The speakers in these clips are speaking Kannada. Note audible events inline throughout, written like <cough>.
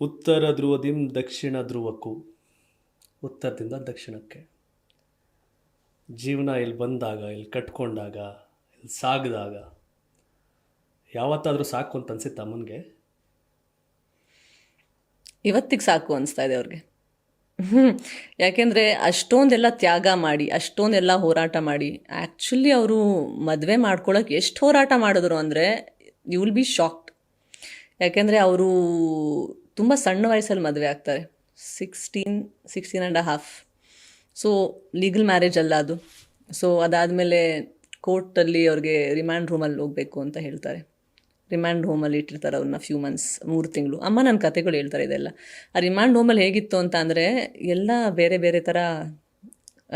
ಉತ್ತರ ಧ್ರುವದಿಂದ ದಕ್ಷಿಣ ಧ್ರುವಕ್ಕೂ, ಉತ್ತರದಿಂದ ದಕ್ಷಿಣಕ್ಕೆ. ಜೀವನ ಇಲ್ಲಿ ಬಂದಾಗ, ಇಲ್ಲಿ ಕಟ್ಕೊಂಡಾಗ, ಇಲ್ಲಿ ಸಾಗಿದಾಗ, ಯಾವತ್ತಾದರೂ ಸಾಕು ಅಂತ ಅನಿಸುತ್ತೆ ಅಮ್ಮನಿಗೆ? ಇವತ್ತಿಗೆ ಸಾಕು ಅನಿಸ್ತಾ ಇದೆ ಅವ್ರಿಗೆ. ಯಾಕೆಂದರೆ ಅಷ್ಟೊಂದೆಲ್ಲ ತ್ಯಾಗ ಮಾಡಿ, ಅಷ್ಟೊಂದೆಲ್ಲ ಹೋರಾಟ ಮಾಡಿ ಆ್ಯಕ್ಚುಲಿ ಅವರು ಮದುವೆ ಮಾಡ್ಕೊಳಕ್ಕೆ ಎಷ್ಟು ಹೋರಾಟ ಮಾಡಿದ್ರು ಅಂದರೆ ಯು ವಿಲ್ ಬಿ ಶಾಕ್ಡ್ ಯಾಕೆಂದರೆ ಅವರು ತುಂಬ ಸಣ್ಣ ವಯಸ್ಸಲ್ಲಿ ಮದುವೆ ಆಗ್ತಾರೆ. Sixteen sixteen and half so legal marriage ಅಲ್ಲ ಅದು. ಸೊ ಅದಾದಮೇಲೆ ಕೋರ್ಟಲ್ಲಿ ಅವ್ರಿಗೆ ರಿಮ್ಯಾಂಡ್ ರೂಮಲ್ಲಿ ಹೋಗಬೇಕು ಅಂತ ಹೇಳ್ತಾರೆ. ರಿಮ್ಯಾಂಡ್ ಹೋಮಲ್ಲಿ ಇಟ್ಟಿರ್ತಾರೆ ಅವ್ರನ್ನ ಫ್ಯೂ ಮಂತ್ಸ್ ಮೂರು ತಿಂಗಳು. ಅಮ್ಮ ನನ್ನ ಕತೆಗಳು ಹೇಳ್ತಾರೆ ಇದೆಲ್ಲ. ಆ ರಿಮ್ಯಾಂಡ್ ಹೋಮಲ್ಲಿ ಹೇಗಿತ್ತು ಅಂತ ಅಂದರೆ, ಎಲ್ಲ ಬೇರೆ ಬೇರೆ ಥರ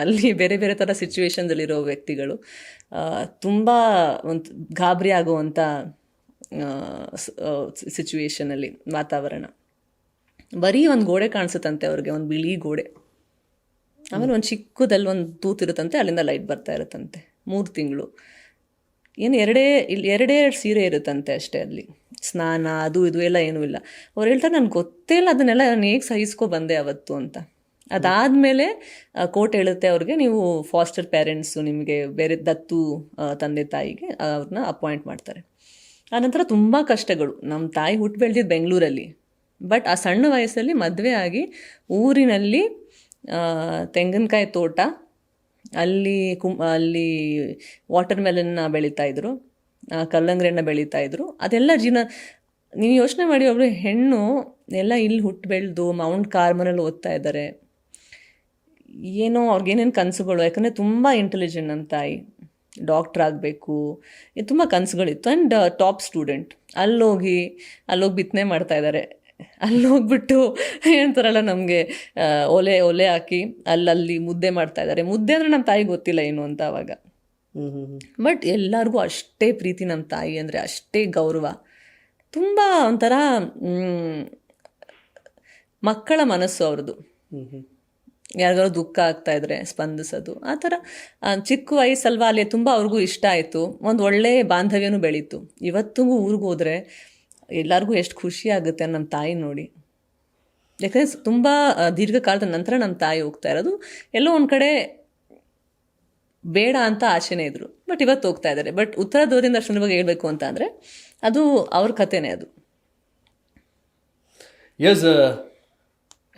ಅಲ್ಲಿ ಬೇರೆ ಬೇರೆ ಥರ ಸಿಚುವೇಶನ್ದಲ್ಲಿರೋ ವ್ಯಕ್ತಿಗಳು ತುಂಬ ಒಂದು ಗಾಬರಿ ಆಗುವಂಥ ಸಿಚುವೇಷನಲ್ಲಿ ವಾತಾವರಣ. ಬರೀ ಒಂದು ಗೋಡೆ ಕಾಣಿಸುತ್ತಂತೆ ಅವ್ರಿಗೆ, ಒಂದು ಬಿಳಿ ಗೋಡೆ. ಆಮೇಲೆ ಒಂದು ಚಿಕ್ಕದಲ್ಲಿ ಒಂದು ತೂತಿರುತ್ತಂತೆ ಅಲ್ಲಿಂದ ಲೈಟ್ ಬರ್ತಾ ಇರುತ್ತಂತೆ. ಮೂರು ತಿಂಗಳು. ಏನು ಎರಡೇ, ಇಲ್ಲಿ ಎರಡೇ ಎರಡು ಸೀರೆ ಇರುತ್ತಂತೆ ಅಷ್ಟೇ ಅಲ್ಲಿ. ಸ್ನಾನ, ಅದು ಇದು ಎಲ್ಲ ಏನೂ ಇಲ್ಲ. ಅವ್ರು ಹೇಳ್ತಾರೆ, ನನಗೆ ಗೊತ್ತೇ ಇಲ್ಲ, ಅದನ್ನೆಲ್ಲ ನಾನು ಹೇಗೆ ಸಹಿಸ್ಕೊ ಬಂದೆ ಅವತ್ತು ಅಂತ. ಅದಾದಮೇಲೆ ಕೋರ್ಟ್ ಹೇಳುತ್ತೆ ಅವ್ರಿಗೆ, ನೀವು ಫಾಸ್ಟರ್ ಪೇರೆಂಟ್ಸು ನಿಮಗೆ ಬೇರೆ ದತ್ತು ತಂದೆ ತಾಯಿಗೆ ಅವ್ರನ್ನ ಅಪಾಯಿಂಟ್ ಮಾಡ್ತಾರೆ. ಆನಂತರ ತುಂಬ ಕಷ್ಟಗಳು. ನಮ್ಮ ತಾಯಿ ಹುಟ್ಟು ಬೆಳೆದಿದ್ದು ಬೆಂಗಳೂರಲ್ಲಿ. ಬಟ್ ಆ ಸಣ್ಣ ವಯಸ್ಸಲ್ಲಿ ಮದುವೆ ಆಗಿ ಊರಿನಲ್ಲಿ ತೆಂಗಿನಕಾಯಿ ತೋಟ ಅಲ್ಲಿ ಕುಂ ಅಲ್ಲಿ ವಾಟರ್ ಮೆಲನ್ನ ಬೆಳೀತಾ ಇದ್ರು ಆ, ಕಲ್ಲಂಗಡಿ ಹಣ್ಣು ಬೆಳೀತಾ ಇದ್ರು. ಅದೆಲ್ಲ ಜೀವನ ನೀವು ಯೋಚನೆ ಮಾಡಿ ಒಬ್ರು ಹೆಣ್ಣು ಎಲ್ಲ ಇಲ್ಲಿ ಹುಟ್ಟು ಬೆಳೆದು ಮೌಂಟ್ ಕಾರ್ಮನಲ್ಲಿ ಓದ್ತಾ ಇದ್ದಾರೆ. ಏನೋ ಅವ್ರಿಗೇನೇನು ಕನಸುಗಳು ಯಾಕಂದರೆ ತುಂಬ ಇಂಟೆಲಿಜೆಂಟ್ ನನ್ನ ತಾಯಿ. ಡಾಕ್ಟ್ರ್ ಆಗಬೇಕು. ತುಂಬ ಕನಸುಗಳಿತ್ತು. ಆ್ಯಂಡ್ ಟಾಪ್ ಸ್ಟೂಡೆಂಟ್ ಅಲ್ಲೋಗಿ ಅಲ್ಲೋಗಿ ಬಿತ್ತನೆ ಮಾಡ್ತಾ ಇದ್ದಾರೆ. ಅಲ್ಲಿ ಹೋಗ್ಬಿಟ್ಟು ಹೇಳ್ತಾರಲ್ಲ ನಮಗೆ ಒಲೆ ಒಲೆ ಹಾಕಿ ಅಲ್ಲಲ್ಲಿ ಮುದ್ದೆ ಮಾಡ್ತಾ ಇದ್ದಾರೆ ಮುದ್ದೆ ಅಂದರೆ ನಮ್ಮ ತಾಯಿಗೆ ಗೊತ್ತಿಲ್ಲ ಏನು ಅಂತ ಅವಾಗ. ಬಟ್ ಎಲ್ಲರಿಗೂ ಅಷ್ಟೇ ಪ್ರೀತಿ ನಮ್ಮ ತಾಯಿ ಅಂದರೆ ಅಷ್ಟೇ ಗೌರವ. ತುಂಬ ಒಂಥರ ಮಕ್ಕಳ ಮನಸ್ಸು ಅವ್ರದ್ದು ಯಾರಿಗಾದ್ರು ದುಃಖ ಆಗ್ತಾ ಇದ್ರೆ ಸ್ಪಂದಿಸೋದು. ಆ ಥರ ಚಿಕ್ಕ ವಯಸ್ಸಲ್ವಾ ಅಲ್ಲಿ ತುಂಬ ಅವ್ರಿಗೂ ಇಷ್ಟ ಆಯಿತು. ಒಂದು ಒಳ್ಳೆ ಬಾಂಧವ್ಯನೂ ಬೆಳೀತು. ಇವತ್ತಿಗೂ ಊರಿಗೆ ಹೋದರೆ ಎಲ್ಲರಿಗೂ ಎಷ್ಟು ಖುಷಿ ಆಗುತ್ತೆ ನಮ್ಮ ತಾಯಿ ನೋಡಿ. ಯಾಕಂದರೆ ತುಂಬ ದೀರ್ಘಕಾಲದ ನಂತರ ನಮ್ಮ ತಾಯಿ ಹೋಗ್ತಾ ಇರೋದು. ಎಲ್ಲೋ ಒಂದು ಕಡೆ ಬೇಡ ಅಂತ ಆಸೆನೇ ಇದ್ರು. ಬಟ್ ಇವತ್ತು ಹೋಗ್ತಾ ಇದ್ದಾರೆ. ಬಟ್ ಉತ್ತರ ದೂರದಿಂದ ಬಗ್ಗೆ ಹೇಳಬೇಕು ಅಂತ ಅಂದರೆ, ಅದು ಅವ್ರ ಕಥೆನೇ ಅದು. ಎಸ್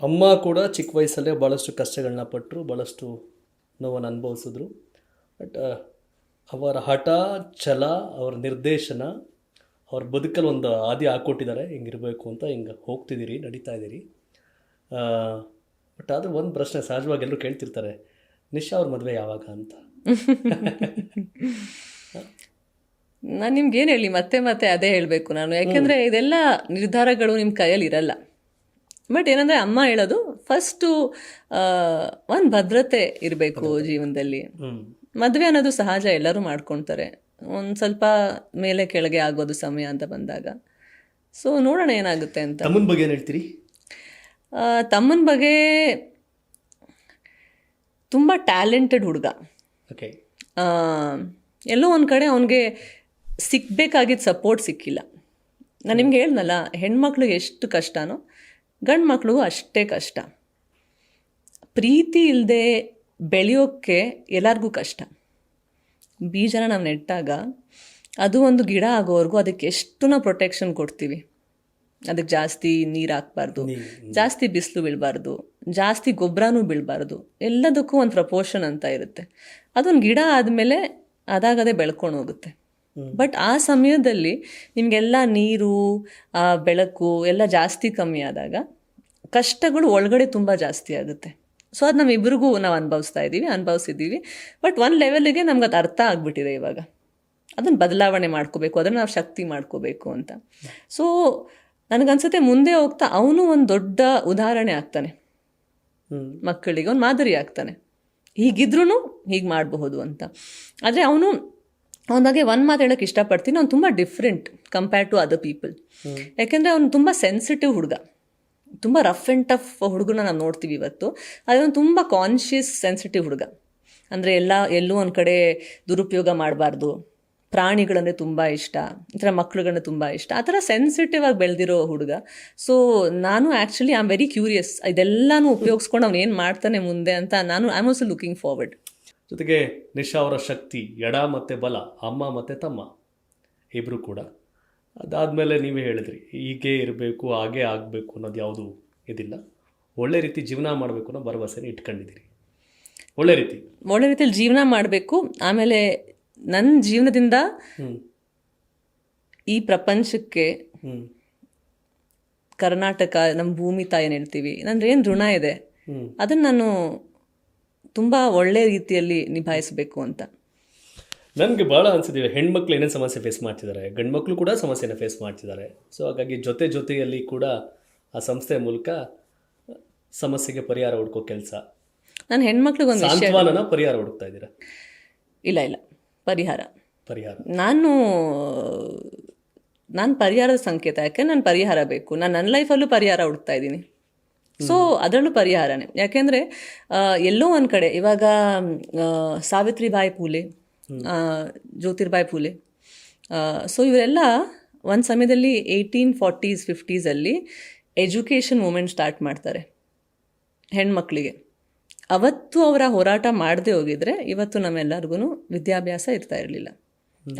ಅಮ್ಮ ಕೂಡ ಚಿಕ್ಕ ವಯಸ್ಸಲ್ಲೇ ಭಾಳಷ್ಟು ಕಷ್ಟಗಳನ್ನ ಪಟ್ಟರು ಭಾಳಷ್ಟು ನೋವನ್ನು ಅನುಭವಿಸಿದ್ರು. ಬಟ್ ಅವರ ಹಠ, ಛಲ, ಅವರ ನಿರ್ದೇಶನ ಅವ್ರ ಬದುಕಲ್ಲಿ ಒಂದು ಆದಿ ಹಾಕ್ಕೊಟ್ಟಿದ್ದಾರೆ ಹಿಂಗಿರಬೇಕು ಅಂತ ಹಿಂಗೆ ಹೋಗ್ತಿದ್ದೀರಿ ನಡೀತಾ ಇದ್ದೀರಿ. ಬಟ್ ಆದರೆ ಒಂದು ಪ್ರಶ್ನೆ ಸಹಜವಾಗಿ ಎಲ್ಲರೂ ಕೇಳ್ತಿರ್ತಾರೆ ನಿಶಾ ಅವ್ರ ಮದುವೆ ಯಾವಾಗ ಅಂತ? <laughs> ನಾನು ನಿಮ್ಗೆ ಏನು ಹೇಳಿ ಮತ್ತೆ ಮತ್ತೆ ಅದೇ ಹೇಳಬೇಕು ನಾನು. ಯಾಕೆಂದರೆ ಇದೆಲ್ಲ ನಿರ್ಧಾರಗಳು ನಿಮ್ಮ ಕೈಯಲ್ಲಿ ಇರಲ್ಲ. ಬಟ್ ಏನಂದರೆ ಅಮ್ಮ ಹೇಳೋದು ಫಸ್ಟು ಒಂದು ಭದ್ರತೆ ಇರಬೇಕು ಜೀವನದಲ್ಲಿ. ಮದುವೆ ಅನ್ನೋದು ಸಹಜ ಎಲ್ಲರೂ ಮಾಡ್ಕೊಳ್ತಾರೆ. ಒಂದು ಸ್ವಲ್ಪ ಮೇಲೆ ಕೆಳಗೆ ಆಗೋದು ಸಮಯ ಅಂತ ಬಂದಾಗ. ಸೊ ನೋಡೋಣ ಏನಾಗುತ್ತೆ ಅಂತ. ತಮ್ಮನ ಬಗ್ಗೆ ಏನು ಹೇಳ್ತೀರಿ? ತಮ್ಮನ ಬಗ್ಗೆ ತುಂಬ ಟ್ಯಾಲೆಂಟೆಡ್ ಹುಡುಗ. ಓಕೆ ಎಲ್ಲೋ ಒಂದು ಕಡೆ ಅವನಿಗೆ ಸಿಕ್ಕಬೇಕಾಗಿದ್ದ ಸಪೋರ್ಟ್ ಸಿಕ್ಕಿಲ್ಲ. ನಾನು ನಿಮ್ಗೆ ಹೇಳ್ದಲ್ಲ ಹೆಣ್ಮಕ್ಳು ಎಷ್ಟು ಕಷ್ಟನೋ ಗಂಡು ಮಕ್ಕಳು ಅಷ್ಟೇ ಕಷ್ಟ. ಪ್ರೀತಿ ಇಲ್ಲದೆ ಬೆಳೆಯೋಕ್ಕೆ ಎಲ್ಲರಿಗೂ ಕಷ್ಟ. ಬೀಜನ ನಾವು ನೆಟ್ಟಾಗ ಅದು ಒಂದು ಗಿಡ ಆಗೋವರೆಗೂ ಅದಕ್ಕೆ ಎಷ್ಟು ನಾವು ಪ್ರೊಟೆಕ್ಷನ್ ಕೊಡ್ತೀವಿ. ಅದಕ್ಕೆ ಜಾಸ್ತಿ ನೀರು ಹಾಕ್ಬಾರ್ದು ಜಾಸ್ತಿ ಬಿಸಿಲು ಬೀಳಬಾರ್ದು ಜಾಸ್ತಿ ಗೊಬ್ಬರನೂ ಬೀಳಬಾರ್ದು ಎಲ್ಲದಕ್ಕೂ ಒಂದು ಪ್ರಪೋರ್ಷನ್ ಅಂತ ಇರುತ್ತೆ. ಅದೊಂದು ಗಿಡ ಆದಮೇಲೆ ಅದಾಗದೇ ಬೆಳ್ಕೊಂಡು ಹೋಗುತ್ತೆ. ಬಟ್ ಆ ಸಮಯದಲ್ಲಿ ನಿಮಗೆಲ್ಲ ನೀರು ಆ ಬೆಳಕು ಎಲ್ಲ ಜಾಸ್ತಿ ಕಮ್ಮಿ ಆದಾಗ ಕಷ್ಟಗಳು ಒಳಗಡೆ ತುಂಬ ಜಾಸ್ತಿ ಆಗುತ್ತೆ. ಸೊ ಅದು ನಮ್ಮಿಬ್ರಿಗೂ ನಾವು ಅನುಭವಿಸ್ತಾ ಇದ್ದೀವಿ ಅನುಭವಿಸಿದ್ದೀವಿ. ಬಟ್ ಒಂದು ಲೆವೆಲ್ಗೆ ನಮ್ಗೆ ಅದು ಅರ್ಥ ಆಗ್ಬಿಟ್ಟಿದೆ ಇವಾಗ. ಅದನ್ನು ಬದಲಾವಣೆ ಮಾಡ್ಕೋಬೇಕು ಅದನ್ನು ನಾವು ಶಕ್ತಿ ಮಾಡ್ಕೋಬೇಕು ಅಂತ. ಸೊ ನನಗನ್ಸುತ್ತೆ ಮುಂದೆ ಹೋಗ್ತಾ ಅವನು ಒಂದು ದೊಡ್ಡ ಉದಾಹರಣೆ ಆಗ್ತಾನೆ. ಮಕ್ಕಳಿಗೆ ಒಂದು ಮಾದರಿ ಆಗ್ತಾನೆ. ಹೀಗಿದ್ರೂ ಹೀಗೆ ಮಾಡಬಹುದು ಅಂತ. ಆದರೆ ಅವನು ಅವನ ಬಗ್ಗೆ ಒಂದು ಮಾತು ಹೇಳೋಕ್ಕೆ ಇಷ್ಟಪಡ್ತೀನಿ. ಅವ್ನು ತುಂಬ different compare to other people ಯಾಕೆಂದರೆ ಅವನು ತುಂಬ ಸೆನ್ಸಿಟಿವ್ ಹುಡುಗ. ತುಂಬ ರಫ್ ಆ್ಯಂಡ್ ಟಫ್ ಹುಡುಗನ ನಾವು ನೋಡ್ತೀವಿ ಇವತ್ತು. ಅದೊಂದು ತುಂಬ ಕಾನ್ಷಿಯಸ್ ಸೆನ್ಸಿಟಿವ್ ಹುಡುಗ. ಅಂದರೆ ಎಲ್ಲ, ಎಲ್ಲೂ ಒಂದು ಕಡೆ ದುರುಪಯೋಗ ಮಾಡಬಾರ್ದು. ಪ್ರಾಣಿಗಳಂದರೆ ತುಂಬ ಇಷ್ಟ. ಈ ಥರ ಮಕ್ಳುಗಳಂದ್ರೆ ತುಂಬ ಇಷ್ಟ. ಆ ಥರ ಸೆನ್ಸಿಟಿವ್ ಆಗಿ ಬೆಳೆದಿರೋ ಹುಡುಗ. ಸೊ ನಾನು actually I am very curious ಇದೆಲ್ಲನೂ ಉಪಯೋಗಿಸ್ಕೊಂಡು ಅವ್ನು ಏನು ಮಾಡ್ತಾನೆ ಮುಂದೆ ಅಂತ ನಾನು I am also looking forward ಜೊತೆಗೆ ನಿಶಾ ಅವರ ಶಕ್ತಿ, ಎಡ ಮತ್ತು ಬಲ, ಅಮ್ಮ ಮತ್ತು ತಮ್ಮ. ಇಬ್ಬರು ಕೂಡ. ಅದಾದಮೇಲೆ ನೀವೇ ಹೇಳಿದ್ರಿ ಹೀಗೆ ಇರಬೇಕು ಹಾಗೆ ಆಗಬೇಕು ಅನ್ನೋದು ಯಾವುದು ಇದಿಲ್ಲ. ಒಳ್ಳೆ ರೀತಿ ಜೀವನ ಮಾಡಬೇಕು ಅನ್ನೋ ಭರವಸೆನ ಇಟ್ಕೊಂಡಿದ್ದೀರಿ. ಒಳ್ಳೆ ರೀತಿ. ಒಳ್ಳೆ ರೀತಿಯಲ್ಲಿ ಜೀವನ ಮಾಡಬೇಕು. ಆಮೇಲೆ ನನ್ನ ಜೀವನದಿಂದ ಈ ಪ್ರಪಂಚಕ್ಕೆ ಕರ್ನಾಟಕ ನಮ್ಮ ಭೂಮಿ ತಾಯಿ ಏನು ಹೇಳ್ತೀವಿ ನಂದು ಏನು ಋಣ ಇದೆ ಅದನ್ನು ನಾನು ತುಂಬ ಒಳ್ಳೆ ರೀತಿಯಲ್ಲಿ ನಿಭಾಯಿಸಬೇಕು ಅಂತ. ನನಗೆ ಭಾಳ ಅನಿಸಿದ್ದೀವಿ ಹೆಣ್ಮಕ್ಳು ಏನೇನು ಸಮಸ್ಯೆ ಫೇಸ್ ಮಾಡ್ತಿದ್ದಾರೆ ಗಂಡ್ಮಕ್ಳು ಕೂಡ ಸಮಸ್ಯೆನ ಫೇಸ್ ಮಾಡ್ತಿದ್ದಾರೆ ಸೊ ಹಾಗಾಗಿ ಜೊತೆ ಜೊತೆಯಲ್ಲಿ ಕೂಡ ಆ ಸಂಸ್ಥೆ ಮೂಲಕ ಸಮಸ್ಯೆಗೆ ಪರಿಹಾರ ಹುಡ್ಕೋ ಕೆಲಸ. ನಾನು ಹೆಣ್ಮಕ್ಳಿಗೆ ಒಂದು ವಿಷಯ ಸಾಂತ್ವನನ ಪರಿಹಾರ ಹುಡುಕ್ತಾ ಇದ್ದೀರಾ? ಇಲ್ಲ ಇಲ್ಲ. ಪರಿಹಾರ. ಪರಿಹಾರ. ನಾನು ನಾನು ಪರಿಹಾರದ ಸಂಕೇತ. ಯಾಕೆ ನಾನು ಪರಿಹಾರ ಬೇಕು? ನಾನು ನನ್ನ ಲೈಫಲ್ಲೂ ಪರಿಹಾರ ಹುಡುಕ್ತಾ ಇದ್ದೀನಿ. ಸೊ ಅದರಲ್ಲೂ ಪರಿಹಾರನೇ. ಯಾಕೆಂದರೆ ಎಲ್ಲೋ ಒಂದು ಕಡೆ ಇವಾಗ ಸಾವಿತ್ರಿಬಾಯಿ ಆ, ಜ್ಯೋತಿರ್ಬಾಯಿ ಫೂಲೆ ಸೊ ಇವರೆಲ್ಲ ಒಂದು ಸಮಯದಲ್ಲಿ ಏಯ್ಟೀನ್ ಫಾರ್ಟೀಸ್ ಫಿಫ್ಟೀಸಲ್ಲಿ ಎಜುಕೇಷನ್ ಮೂಮೆಂಟ್ ಸ್ಟಾರ್ಟ್ ಮಾಡ್ತಾರೆ ಹೆಣ್ಮಕ್ಳಿಗೆ. ಅವತ್ತು ಅವರ ಹೋರಾಟ ಮಾಡದೆ ಹೋಗಿದ್ರೆ ಇವತ್ತು ನಮ್ಮೆಲ್ಲರಿಗೂ ವಿದ್ಯಾಭ್ಯಾಸ ಇರ್ತಾ ಇರಲಿಲ್ಲ.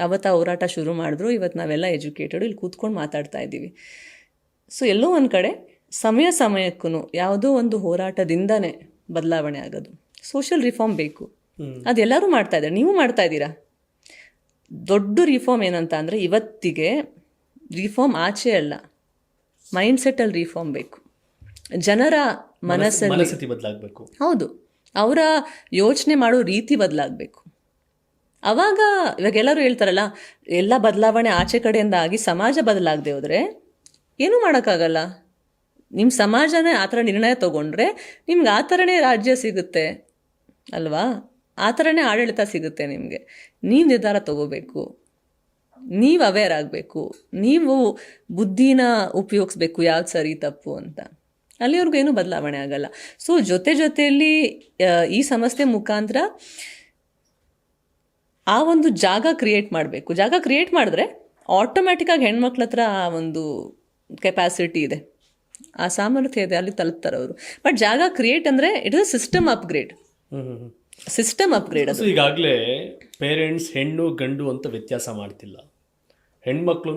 ಅವತ್ತು ಆ ಹೋರಾಟ ಶುರು ಮಾಡಿದ್ರು ಇವತ್ತು ನಾವೆಲ್ಲ ಎಜುಕೇಟೆಡ್ ಇಲ್ಲಿ ಕೂತ್ಕೊಂಡು ಮಾತಾಡ್ತಾ ಇದ್ದೀವಿ. ಸೊ ಎಲ್ಲೋ ಒಂದು ಕಡೆ ಸಮಯ ಸಮಯಕ್ಕೂ ಯಾವುದೋ ಒಂದು ಹೋರಾಟದಿಂದನೇ ಬದಲಾವಣೆ ಆಗೋದು. ಸೋಷಿಯಲ್ ರಿಫಾರ್ಮ್ ಬೇಕು. ಅದೆಲ್ಲರೂ ಮಾಡ್ತಾ ಇದ್ದಾರೆ. ನೀವು ಮಾಡ್ತಾ ಇದ್ದೀರಾ? ದೊಡ್ಡ ರಿಫಾರ್ಮ್ ಏನಂತ ಅಂದರೆ ಇವತ್ತಿಗೆ ರಿಫಾರ್ಮ್ ಆಚೆ ಅಲ್ಲ. ಮೈಂಡ್ಸೆಟ್ಟಲ್ಲಿ ರಿಫಾರ್ಮ್ ಬೇಕು. ಜನರ ಮನಸ್ಸಲ್ಲಿ ಬದಲಾಗಬೇಕು. ಹೌದು. ಅವರ ಯೋಚನೆ ಮಾಡೋ ರೀತಿ ಬದಲಾಗಬೇಕು. ಅವಾಗ ಇವಾಗ ಎಲ್ಲರೂ ಹೇಳ್ತಾರಲ್ಲ ಎಲ್ಲ ಬದಲಾವಣೆ ಆಚೆ ಕಡೆಯಿಂದ ಆಗಿ ಸಮಾಜ ಬದಲಾಗದೆ ಹೋದರೆ ಏನೂ ಮಾಡೋಕ್ಕಾಗಲ್ಲ. ನಿಮ್ಮ ಸಮಾಜನೇ ಆ ಥರ ನಿರ್ಣಯ ತೊಗೊಂಡ್ರೆ ನಿಮ್ಗೆ ಆ ಥರನೇ ರಾಜ್ಯ ಸಿಗುತ್ತೆ. ಅಲ್ವಾ? ಆ ಥರನೇ ಆಡಳಿತ ಸಿಗುತ್ತೆ ನಿಮಗೆ. ನೀವು ನಿರ್ಧಾರ ತಗೋಬೇಕು. ನೀವು ಅವೇರ್ ಆಗಬೇಕು. ನೀವು ಬುದ್ಧಿನ ಉಪಯೋಗಿಸ್ಬೇಕು ಯಾವ್ದು ಸರಿ ತಪ್ಪು ಅಂತ. ಅಲ್ಲಿವರೆಗೂ ಏನೂ ಬದಲಾವಣೆ ಆಗಲ್ಲ. ಸೊ ಜೊತೆ ಜೊತೆಯಲ್ಲಿ ಈ ಸಮಸ್ಯೆ ಮುಖಾಂತರ ಆ ಒಂದು ಜಾಗ ಕ್ರಿಯೇಟ್ ಮಾಡಬೇಕು. ಜಾಗ ಕ್ರಿಯೇಟ್ ಮಾಡಿದ್ರೆ ಆಟೋಮ್ಯಾಟಿಕ್ಕಾಗಿ ಹೆಣ್ಮಕ್ಳ ಹತ್ರ ಆ ಒಂದು ಕೆಪಾಸಿಟಿ ಇದೆ. ಆ ಸಾಮರ್ಥ್ಯ ಇದೆ. ಅಲ್ಲಿ ತಲುಪ್ತಾರೆ ಅವರು. ಬಟ್ ಜಾಗ ಕ್ರಿಯೇಟ್ ಅಂದರೆ it is system upgrade system upgrade ಅದು. ಈಗಾಗಲೇ ಪೇರೆಂಟ್ಸ್ ಹೆಣ್ಣು ಗಂಡು ಅಂತ ವ್ಯತ್ಯಾಸ ಮಾಡ್ತಿಲ್ಲ. ಹೆಣ್ಮಕ್ಳು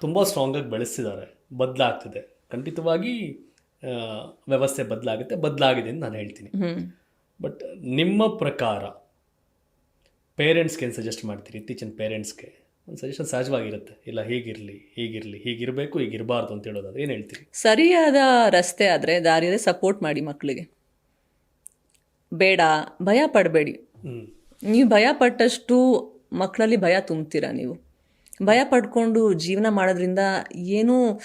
ತುಂಬ ಸ್ಟ್ರಾಂಗಾಗಿ ಬೆಳೆಸ್ತಿದ್ದಾರೆ. ಬದಲಾಗ್ತಿದೆ. ಖಂಡಿತವಾಗಿ ವ್ಯವಸ್ಥೆ ಬದಲಾಗುತ್ತೆ. ಬದಲಾಗಿದೆ ಅಂತ ನಾನು ಹೇಳ್ತೀನಿ. ಬಟ್ ನಿಮ್ಮ ಪ್ರಕಾರ ಪೇರೆಂಟ್ಸ್ಗೆ ಏನು ಸಜೆಸ್ಟ್ ಮಾಡ್ತೀರಿ? ಇತ್ತೀಚಿನ ಪೇರೆಂಟ್ಸ್ಗೆ ಒಂದು ಸಜೆಷನ್ ಸಹಜವಾಗಿರುತ್ತೆ. ಇಲ್ಲ ಹೀಗಿರಲಿ ಹೀಗಿರಲಿ ಹೀಗಿರಬೇಕು ಹೀಗಿರಬಾರ್ದು ಅಂತ ಹೇಳೋದಾದ್ರೆ ಏನು ಹೇಳ್ತೀರಿ? ಸರಿಯಾದ ರಸ್ತೆ ಆದರೆ ದಾರಿಯಲ್ಲಿ ಸಪೋರ್ಟ್ ಮಾಡಿ ಮಕ್ಕಳಿಗೆ ಬೇಡ ಭಯ ಪಡಬೇಡಿ. ನೀವು ಭಯ ಪಟ್ಟಷ್ಟು ಮಕ್ಕಳಲ್ಲಿ ಭಯ ತುಂಬ್ತೀರಾ ನೀವು. ಭಯ ಪಡ್ಕೊಂಡು ಜೀವನ ಮಾಡೋದ್ರಿಂದ ಏನೂ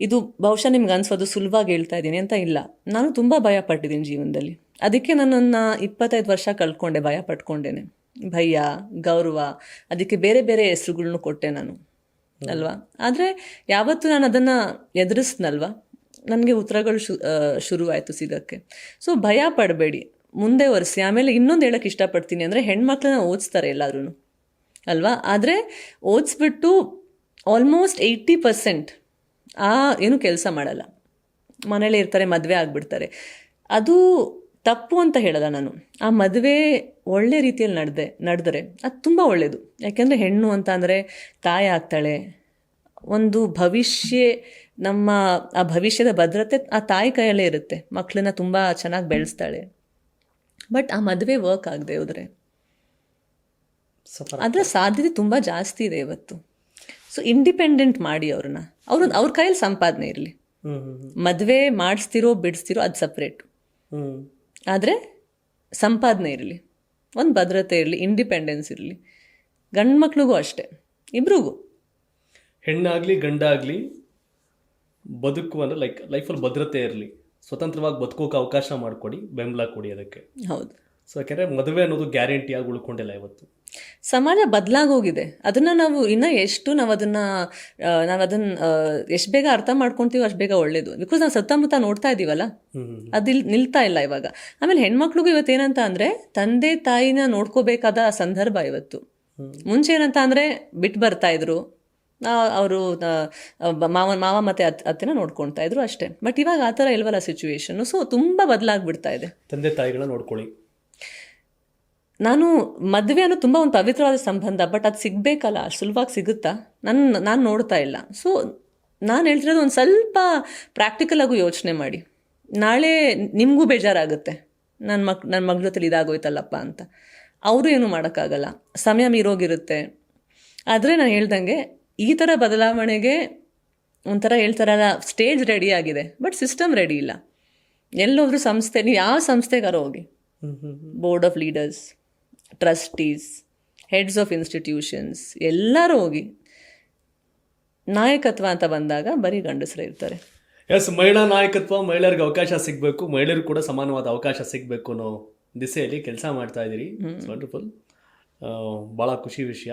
ಇದು ಬಹುಶಃ ನಿಮ್ಗೆ ಅನ್ಸೋದು ಸುಲಭವಾಗಿ ಹೇಳ್ತಾ ಇದ್ದೀನಿ ಅಂತ ಇಲ್ಲ. ನಾನು ತುಂಬ ಭಯ ಪಟ್ಟಿದ್ದೀನಿ ಜೀವನದಲ್ಲಿ. ಅದಕ್ಕೆ ನನ್ನನ್ನು ಇಪ್ಪತ್ತೈದು ವರ್ಷ ಕಳ್ಕೊಂಡೆ ಭಯ ಪಟ್ಕೊಂಡೇನೆ. ಭಯ ಗೌರವ ಅದಕ್ಕೆ ಬೇರೆ ಬೇರೆ ಹೆಸರುಗಳನ್ನು ಕೊಟ್ಟೆ ನಾನು. ಅಲ್ವಾ? ಆದರೆ ಯಾವತ್ತು ನಾನು ಅದನ್ನು ಎದುರಿಸ್ನಲ್ವಾ? ನನಗೆ ಉತ್ತರಗಳು ಶು ಶುರುವಾಯಿತು ಸಿಗೋಕ್ಕೆ. ಸೊ ಭಯ ಪಡಬೇಡಿ. ಮುಂದೆ ಒರೆಸಿ, ಆಮೇಲೆ ಇನ್ನೊಂದು ಹೇಳಕ್ಕೆ ಇಷ್ಟಪಡ್ತೀನಿ ಅಂದರೆ ಹೆಣ್ಮಕ್ಳನ್ನ ಓದಿಸ್ತಾರೆ ಎಲ್ಲರೂ ಅಲ್ವಾ? ಆದರೆ ಓದಿಸ್ಬಿಟ್ಟು ಆಲ್ಮೋಸ್ಟ್ ಏಯ್ಟಿ ಪರ್ಸೆಂಟ್ ಆ ಏನು ಕೆಲಸ ಮಾಡಲ್ಲ. ಮನೇಲೇ ಇರ್ತಾರೆ, ಮದುವೆ ಆಗಿಬಿಡ್ತಾರೆ. ಅದು ತಪ್ಪು ಅಂತ ಹೇಳಲ್ಲ ನಾನು. ಆ ಮದುವೆ ಒಳ್ಳೆ ರೀತಿಯಲ್ಲಿ ನಡೆದೆ, ನಡೆದರೆ ಅದು ತುಂಬ ಒಳ್ಳೆಯದು ಯಾಕೆಂದರೆ ಹೆಣ್ಣು ಅಂತ ಅಂದರೆ ತಾಯಿ ಆಗ್ತಾಳೆ. ಒಂದು ಭವಿಷ್ಯ, ನಮ್ಮ ಆ ಭವಿಷ್ಯದ ಭದ್ರತೆ ಆ ತಾಯಿ ಕೈಯಲ್ಲೇ ಇರುತ್ತೆ. ಮಕ್ಕಳನ್ನ ತುಂಬ ಚೆನ್ನಾಗಿ ಬೆಳೆಸ್ತಾಳೆ. ಬಟ್ ಆ ಮದುವೆ ವರ್ಕ್ ಆಗದೆ ಹೋದರೆ. ಅದರ ಸಾಧ್ಯತೆ ತುಂಬ ಜಾಸ್ತಿ ಇದೆ ಇವತ್ತು. ಸೊ ಇಂಡಿಪೆಂಡೆಂಟ್ ಮಾಡಿ ಅವ್ರನ್ನ. ಅವ್ರದ್ದು ಅವ್ರ ಕೈಯಲ್ಲಿ ಸಂಪಾದನೆ ಇರಲಿ. ಮದುವೆ ಮಾಡಿಸ್ತಿರೋ ಬಿಡಿಸ್ತಿರೋ ಅದು ಸಪ್ರೇಟು ಆದರೆ ಸಂಪಾದನೆ ಇರಲಿ. ಒಂದು ಭದ್ರತೆ ಇರಲಿ ಇಂಡಿಪೆಂಡೆನ್ಸ್ ಇರಲಿ. ಗಂಡು ಮಕ್ಳಿಗೂ ಅಷ್ಟೇ. ಇಬ್ರಿಗೂ. ಹೆಣ್ಣಾಗಲಿ ಗಂಡಾಗಲಿ ಬದುಕುವ ಲೈಕ್ ಲೈಫಲ್ಲಿ ಭದ್ರತೆ ಇರಲಿ. ಸ್ವತಂತ್ರವಾಗಿ ಬದುಕೋಕೆ ಅವಕಾಶ ಮಾಡಿಕೊಡಿ ಬೆಂಬಲ ಕೊಡಿ ಅದಕ್ಕೆ. ಹೌದು. ಸೊ ಯಾಕೆಂದರೆ ಮದುವೆ ಅನ್ನೋದು ಗ್ಯಾರಂಟಿಯಾಗಿ ಉಳ್ಕೊಂಡಿಲ್ಲ ಇವತ್ತು. ಸಮಾಜ ಬದಲಾಗೋಗಿದೆ. ಅದನ್ನು ನಾವು ಇನ್ನೂ ಎಷ್ಟು ನಾವು ಅದನ್ನು ನಾವು ಅದನ್ನು ಎಷ್ಟು ಬೇಗ ಅರ್ಥ ಮಾಡ್ಕೊತೀವೋ ಅಷ್ಟು ಬೇಗ ಒಳ್ಳೇದು. ಬಿಕಾಸ್ ನಾವು ಸುತ್ತಮುತ್ತ ನೋಡ್ತಾ ಇದ್ದೀವಲ್ಲ ಅದು ಇಲ್ಲಿ ನಿಲ್ತಾ ಇಲ್ಲ ಇವಾಗ. ಆಮೇಲೆ ಹೆಣ್ಮಕ್ಳಿಗೂ ಇವತ್ತೇನಂತ ಅಂದರೆ ತಂದೆ ತಾಯಿನ ನೋಡ್ಕೋಬೇಕಾದ ಸಂದರ್ಭ ಇವತ್ತು. ಮುಂಚೆ ಏನಂತ ಅಂದರೆ ಬಿಟ್ಟು ಬರ್ತಾ ಇದ್ರು. ಅವರು ಮಾವ ಮಾವ ಮತ್ತೆ ಅತ್ ಅತ್ತೆನ ನೋಡ್ಕೊಳ್ತಾ ಇದ್ರು ಅಷ್ಟೇ. ಬಟ್ ಇವಾಗ ಆ ಥರ ಇಲ್ವಲ್ಲ ಸಿಚುವೇಶನ್ನು ಸೊ ತುಂಬ ಬದಲಾಗ್ಬಿಡ್ತಾ ಇದೆ. ತಂದೆ ತಾಯಿಗಳನ್ನ ನೋಡ್ಕೊಳ್ಳಿ. ನಾನು ಮದುವೆ ಅನ್ನೋ ತುಂಬ ಒಂದು ಪವಿತ್ರವಾದ ಸಂಬಂಧ ಬಟ್ ಅದು ಸಿಗಬೇಕಲ್ಲ? ಸುಲಭವಾಗಿ ಸಿಗುತ್ತಾ? ನನ್ನ ನಾನು ನೋಡ್ತಾ ಇಲ್ಲ. ಸೊ ನಾನು ಹೇಳ್ತಿರೋದು ಒಂದು ಸ್ವಲ್ಪ ಪ್ರಾಕ್ಟಿಕಲ್ ಆಗು ಯೋಚನೆ ಮಾಡಿ. ನಾಳೆ ನಿಮಗೂ ಬೇಜಾರಾಗುತ್ತೆ. ನನ್ನ ಮಕ್ ನನ್ನ ಮಗಳ ಜೊತೆಲಿ ಇದಾಗೋಯ್ತಲ್ಲಪ್ಪ ಅಂತ. ಅವರು ಏನೂ ಮಾಡೋಕ್ಕಾಗಲ್ಲ. ಸಮಯ ಮೀರೋಗಿರುತ್ತೆ. ಆದರೆ ನಾನು ಹೇಳ್ದಂಗೆ ಈ ಥರ ಬದಲಾವಣೆಗೆ ಒಂಥರ ಹೇಳ್ತಾರಲ್ಲ ಸ್ಟೇಜ್ ರೆಡಿ ಆಗಿದೆ ಬಟ್ ಸಿಸ್ಟಮ್ ರೆಡಿ ಇಲ್ಲ. ಎಲ್ಲೋದ್ರೂ ಸಂಸ್ಥೆ ನೀವು ಯಾವ ಸಂಸ್ಥೆಗಾರ ಹೋಗಿ? Board of leaders trustees heads of institutions ಎಲ್ಲರೂ ಹೋಗಿ ನಾಯಕತ್ವ ಅಂತ ಬಂದಾಗ ಬರೀ ಗಂಡಸರೇ ಇರ್ತಾರೆ. ಎಸ್ ಮಹಿಳಾ ನಾಯಕತ್ವ ಮಹಿಳೆಯರಿಗೆ ಅವಕಾಶ ಸಿಗಬೇಕು ಮಹಿಳೆಯರು ಕೂಡ ಸಮಾನವಾದ ಅವಕಾಶ ಸಿಗಬೇಕು ಅನ್ನೋ ದಿಸೆಯಲ್ಲಿ ಕೆಲಸ ಮಾಡ್ತಾ ಇದ್ದೀರಿ. ವಂಡರ್ಫುಲ್ ಭಾಳ ಖುಷಿ ವಿಷಯ.